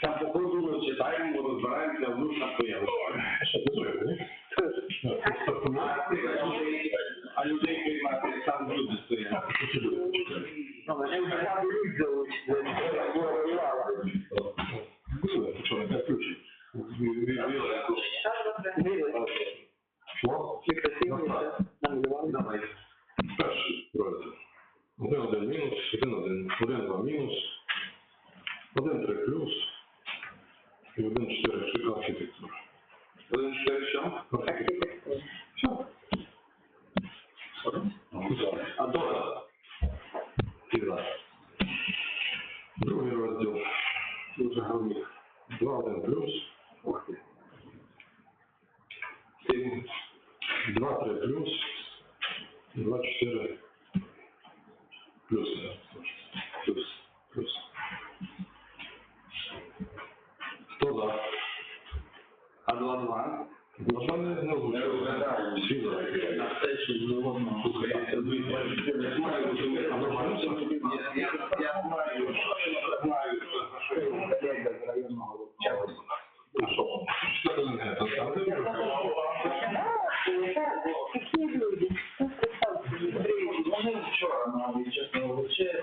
Там по ходу читаємо, розбираємося, в на своє. Ще не зробили, ні? Ну, це стартувало. А людей приймати сам люди стоять. Ну, вже що. Що? Красиві, намалювали? Давай. Перший розділ. Один один мінус, один один, один два мінус, один три плюс і один чотири шика архітектура. Один чотири що? Архітектура. А доля? Кіра. Другий розділ. Дуже гарний. Два один плюс. Ух ти. І Два три плюс. Два чотири плюс. Плюс. Плюс. Хто за? А два два? Ну, не, не озвучили. На те, що згодно. Я знаю, що ви там робите. Я я знаю, що знаю, що Колега районного вивчали. А що? Що це не? Такі люди, хто писав? Вони вчора навіть, чесно говорячи,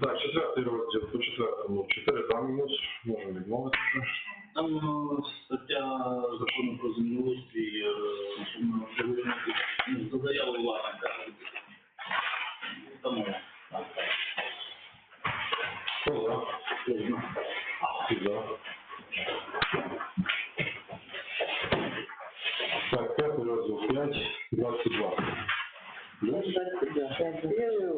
Так, четвертий розділ по четвертому. Чотири замінус, можемо відмовитися. Там е, стаття закону про землеустрій е, ну, за заяву власника. Тому. Е, Хто за? Так, п'ятий розділ 5, 22. 22.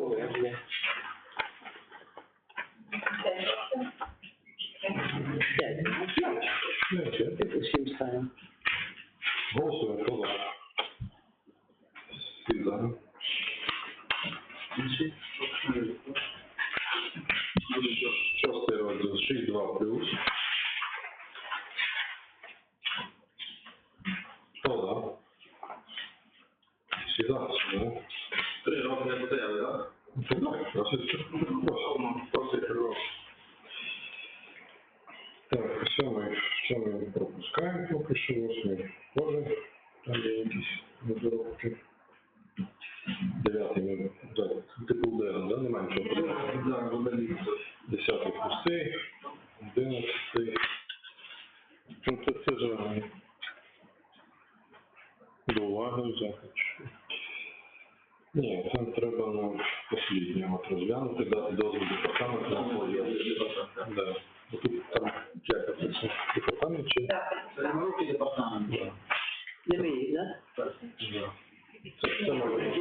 Просить. Просить гроші. Так, сьомий, сьомий пропускаємо поки що, восьмий теж. Там є якісь недоробки. Дев'ятий ми, так, типу да? Немає нічого. Десятий пустий, одинадцятий. Ну, це це ж до уваги взяти. Ні, це треба на посліднє от розглянути, дати дозвіл департаменту на поділ. Да. Бо Тут там як це все? Департамент чи? Це на руки департамент. Да. Не мій, да? Да. Це, це може.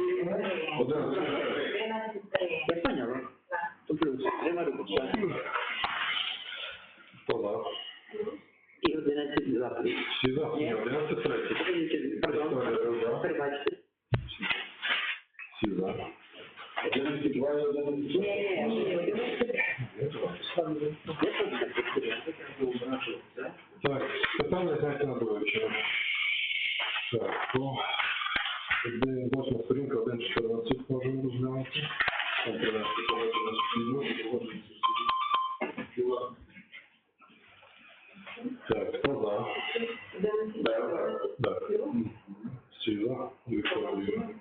Одинадцятий. Я поняла. То плюс. Треба робити. Хто за? І 11 за плюс. Всі за? Ні, одинадцять третій. Подивіться, Пардон, перебачте. Всі за. Одинадцять два і одинадцять. Ні, ні, ні, 11. Я тут так Так, питання на вивчення. Так, то один, восьма сторінка, один 14 можемо розглянути. Там принести погодження з спільну. Так, хто за? Так. Всі за? Вікторія.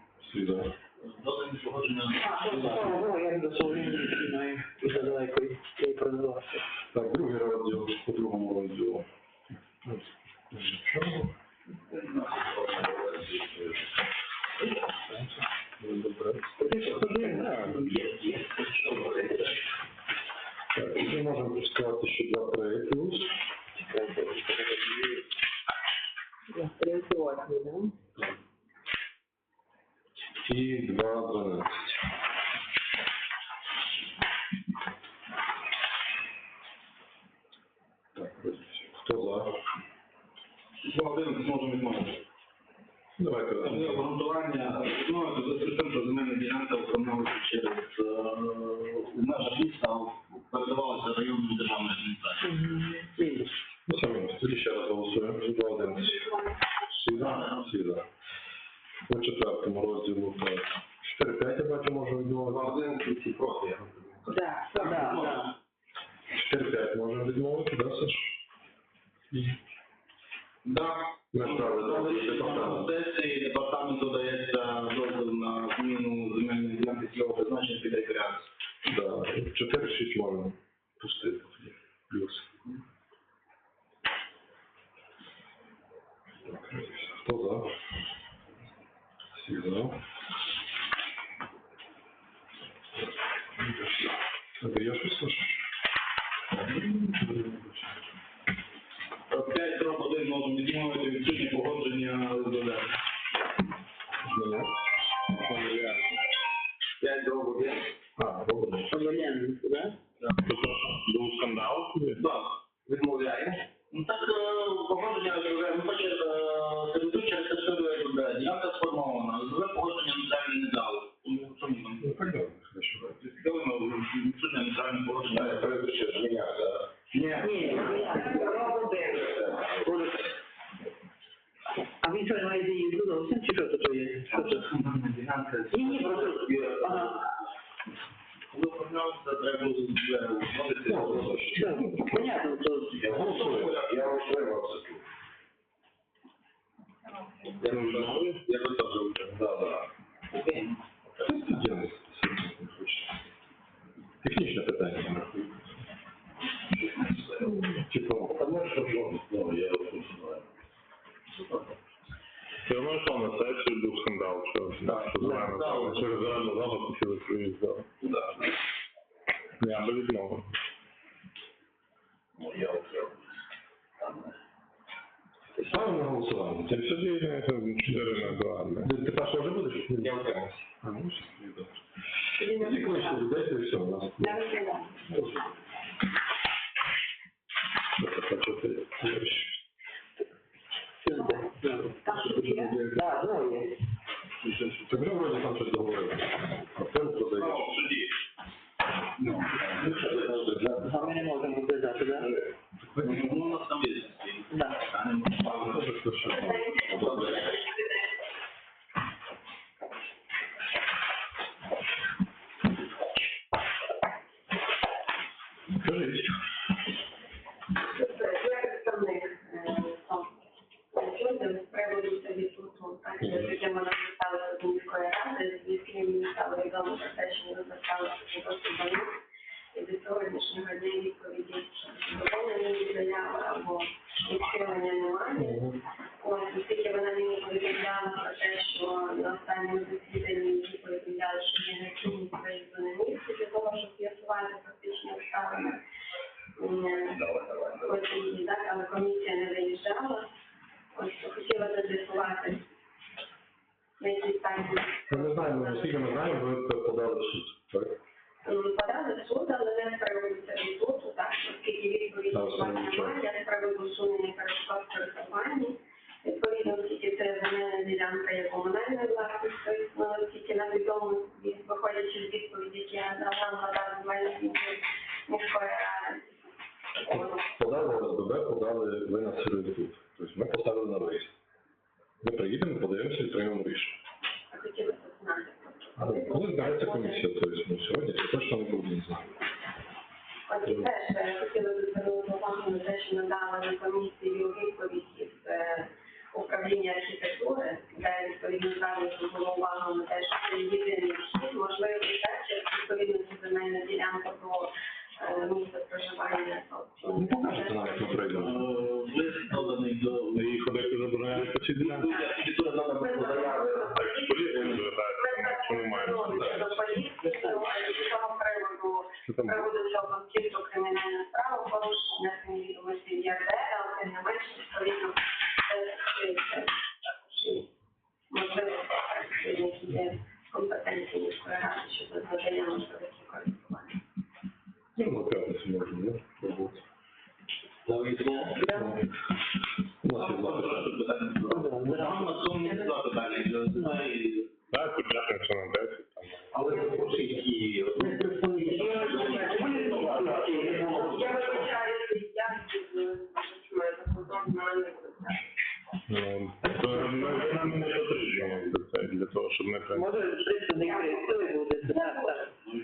Бачите, що 2-3 плюс. Орієнтуватні, да? І 2-12. Так, хто за? Два один зможемо відмовити. Давайте разом. обґрунтування, ну, за тим, що земельна ділянка оформилася через е, межах міста, передавалася районною державною адміністрацією. Тоді ще раз голосуємо. 2-11. Всі за? Всі за. По четвертому розділу, так. Плюс. Хто за? Всі за. Скандал? Так, відмовляє. Ну так, е, погодження ОСББ, ну хоче сервітут через територію ОСББ, ділянка сформована, ОСББ погодження нейтральне не дало. Тому чому там? Ну, так добре, хорошо. Відхилено, відсутнє нейтральне погодження. Ні. Ні, а він що, має її зовсім, чи що це є? Я я теж вчив. Да, да. Я не хочу. Технічне питання, я рахую. Типу, Ну, я розумію. Все одно йшов на сесію, був скандал, що що через залу хотіли свої зали. Да. Я би відмовив. Ну, я розумію. Ставимо. Це все діє 4 на 2. Ти, ти перша вже будеш? Я утримався. А, ну, ще добре. Ці клички дайте і все, у нас. Не розглядаю. Це почати. Там щось? Так, ну є. Ти вже вроді там щось договорили. Давно, і до сьогоднішнього дня відповіді від заяви або відхилення немає. Ось, оскільки вона мені повідомляла про те, що на останньому засіданні її повідомляли, що є необхідність виїзду на місце для того, щоб з'ясувати фактичні обставини. Ось і так, але комісія не виїжджала. Ось хотіла би з'ясувати. На якій стадії Ми не знаємо, наскільки ми знаємо, ви подали в. Так? Від- виходячи з відповіді, які я надала на земельних міської ради. Подали ОСББ, подали ви на сервітут. Тобто ми поставили на виїзд. Ми приїдемо, подивимося і приймемо рішення. Хотілося б знати. Але коли збереться комісія, тобто ну, сьогодні це точно не буде, не знаю. От теж хотіла би звернути увагу на те, що надала на комісію питання. і- Так, і п'ятницю на 10 там. Але запрошують і ми представники. Я вибачаю, я маю закордон на Ну, то ми нам не потрібно це для того, щоб не прям. Може, представник прийшли буде. Ну